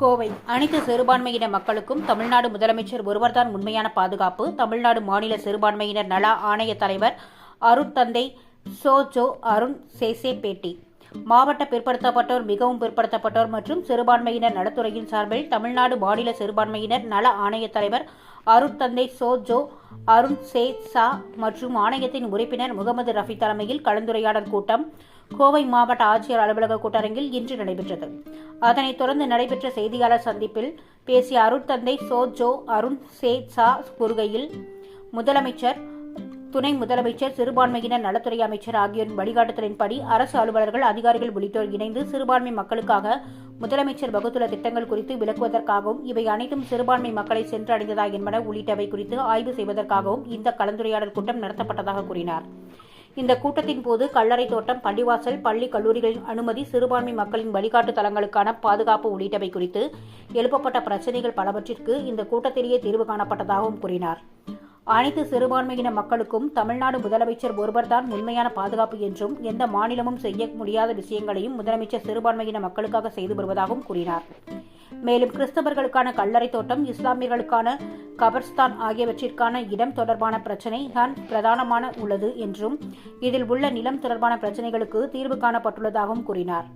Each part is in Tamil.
கோவை. அனைத்து சிறுபான்மையின மக்களுக்கும் தமிழ்நாடு முதலமைச்சர் ஒருவர்தான் உண்மையான பாதுகாப்பு. தமிழ்நாடு மாநில சிறுபான்மையினர் நல ஆணைய தலைவர் அருட்தந்தை சோ ஜோ அருண் சேசே பேட்டி மாவட்ட பிற்படுத்தப்பட்டோர் மிகவும் பிற்படுத்தப்பட்டோர் மற்றும் சிறுபான்மையினர் நலத்துறையின் சார்பில் தமிழ்நாடு மாநில சிறுபான்மையினர் நல ஆணைய தலைவர் அருட்தந்தை சோ ஜோ அருண் சே சா மற்றும் ஆணையத்தின் உறுப்பினர் முகமது ரஃபி தலைமையில் கலந்துரையாடல் கூட்டம் கோவை மாவட்ட ஆட்சியர் அலுவலக கூட்டரங்கில் இன்று நடைபெற்றது. அதனைத் தொடர்ந்து நடைபெற்ற செய்தியாளர் சந்திப்பில் பேசிய அருட்தந்தை சோ ஜோ அருண் சே சா கூறுகையில் முதலமைச்சர் துணை முதலமைச்சர் சிறுபான்மையினர் நலத்துறை அமைச்சர் ஆகியோரின் வழிகாட்டுதலின்படி அரசு அலுவலர்கள் அதிகாரிகள் உள்ளிட்டோர் இணைந்து சிறுபான்மை மக்களுக்காக முதலமைச்சர் வகுத்துள்ள திட்டங்கள் குறித்து விளக்குவதற்காகவும் இவை அனைத்தும் சிறுபான்மை மக்களை சென்றடைந்ததா என்பன உள்ளிட்டவை குறித்து ஆய்வு செய்வதற்காகவும் இந்த கலந்துரையாடல் கூட்டம் நடத்தப்பட்டதாக கூறினார். இந்த கூட்டத்தின் போது கல்லறை தோட்டம் பள்ளிவாசல் பள்ளி கல்லூரிகளின் அனுமதி சிறுபான்மை மக்களின் வழிகாட்டு தலங்களுக்கான பாதுகாப்பு உள்ளிட்டவை குறித்து எழுப்பப்பட்ட பிரச்சினைகள் பலவற்றிற்கு இந்த கூட்டத்திலேயே தீர்வு காணப்பட்டதாகவும் கூறினார். அனைத்து சிறுபான்மையின மக்களுக்கும் தமிழ்நாடு முதலமைச்சர் ஒருவர்தான் உண்மையான பாதுகாப்பு என்றும் எந்த மாநிலமும் செய்ய முடியாத விஷயங்களையும் முதலமைச்சர் சிறுபான்மையின மக்களுக்காக செய்து வருவதாகவும் கூறினார். மேலும் கிறிஸ்தவர்களுக்கான கல்லறை தோட்டம் இஸ்லாமியர்களுக்கான கபர்ஸ்தான் ஆகியவற்றிற்கான இடம் தொடர்பான பிரச்சினை தான் பிரதானமான உள்ளது என்றும் இதில் உள்ள நிலம் தொடர்பான பிரச்சினைகளுக்கு தீர்வு காணப்பட்டுள்ளதாகவும் கூறினார்.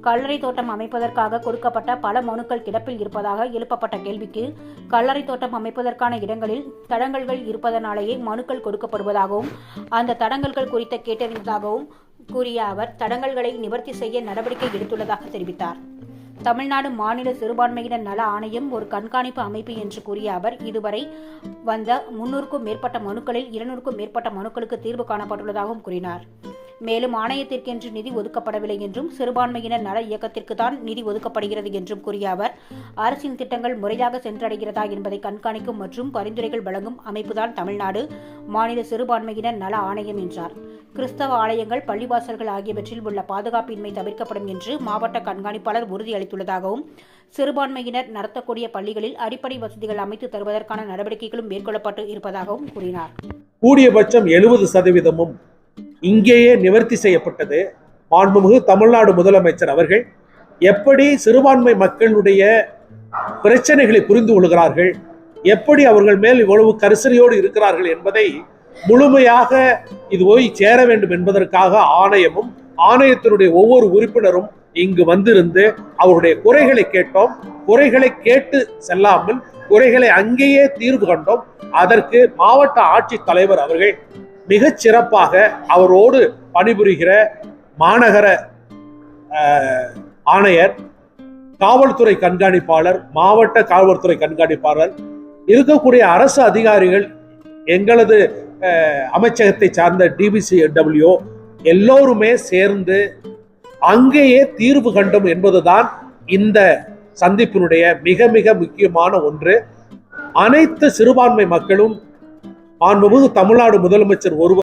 கல்லறை தோட்டம் அமைப்பதற்காக கொடுக்கப்பட்ட பல மனுக்கள் கிடப்பில் இருப்பதாக எழுப்பப்பட்ட கேள்விக்கு கல்லறை தோட்டம் அமைப்பதற்கான இடங்களில் தடங்கல்கள் இருப்பதனாலேயே மனுக்கள் கொடுக்கப்படுவதாகவும் அந்த தடங்கல்கள் குறித்த கேட்டறிந்ததாகவும் கூறிய அவர் தடங்கல்களை நிவர்த்தி செய்ய நடவடிக்கை எடுத்துள்ளதாக தெரிவித்தார். தமிழ்நாடு மாநில சிறுபான்மையினர் நல ஆணையம் ஒரு கண்காணிப்பு அமைப்பு என்று கூறிய அவர் இதுவரை வந்த முன்னூறுக்கும் மேற்பட்ட மனுக்களில் இருநூறுக்கும் மேற்பட்ட மனுக்களுக்கு தீர்வு காணப்பட்டுள்ளதாகவும் கூறினார். மேலும் ஆணையத்திற்கென்று நிதி ஒதுக்கப்படவில்லை என்றும் சிறுபான்மையினர் நல இயக்கத்திற்கு தான் நிதி ஒதுக்கப்படுகிறது என்றும் கூறிய அவர் அரசின் திட்டங்கள் முறையாக சென்றடைகிறதா என்பதை கண்காணிக்கும் மற்றும் பரிந்துரைகள் வழங்கும் அமைப்புதான் தமிழ்நாடு மாநில சிறுபான்மையினர் நல ஆணையம் என்றார். கிறிஸ்தவ ஆலயங்கள் பள்ளிவாசல்கள் ஆகியவற்றில் உள்ள பாதுகாப்பின்மை தவிர்க்கப்படும் என்று மாவட்ட கண்காணிப்பாளர் உறுதியளித்துள்ளதாகவும் சிறுபான்மையினர் நடத்தக்கூடிய பள்ளிகளில் அடிப்படை வசதிகள் அமைத்து தருவதற்கான நடவடிக்கைகளும் மேற்கொள்ளப்பட்டு இருப்பதாகவும் கூறினார். கூடியபட்சம் எழுபது சதவீதமும் இங்கேயே நிவர்த்தி செய்யப்பட்டது மாண்புமிகு தமிழ்நாடு முதலமைச்சர் அவர்கள். எப்படி சிறுபான்மை மக்களுடைய பிரச்சனைகளை புரிந்து கொள்கிறார்கள்? எப்படி அவர்கள் மேல் இவ்வளவு கரிசனையோடு இருக்கிறார்கள் என்பதை முழுமையாக இது போய் சேர வேண்டும் என்பதற்காக ஆணையமும் ஆணையத்தினுடைய ஒவ்வொரு உறுப்பினரும் இங்கு வந்திருந்து அவருடைய குறைகளை கேட்டோம். குறைகளை கேட்டு செல்லாமல் குறைகளை அங்கேயே தீர்வு கண்டோம். அதற்கு மாவட்ட ஆட்சித் தலைவர் அவர்கள் மிகச் சிறப்பாக அவரோடு பணிபுரிகிற மாநகர ஆணையர் காவல்துறை கண்காணிப்பாளர் மாவட்ட காவல்துறை கண்காணிப்பாளர் இருக்கக்கூடிய அரசு அதிகாரிகள் எங்களது அமைச்சகத்தை சார்ந்த டிபிசி டபிள்யூ எல்லோருமே சேர்ந்து அங்கேயே தீர்வு கண்டோம் என்பதுதான் இந்த சந்திப்பினுடைய மிக மிக முக்கியமான ஒன்று. அனைத்து சிறுபான்மை மக்களும் மாண்புமிகு தமிழ்நாடு முதலமைச்சர் ஒருவர்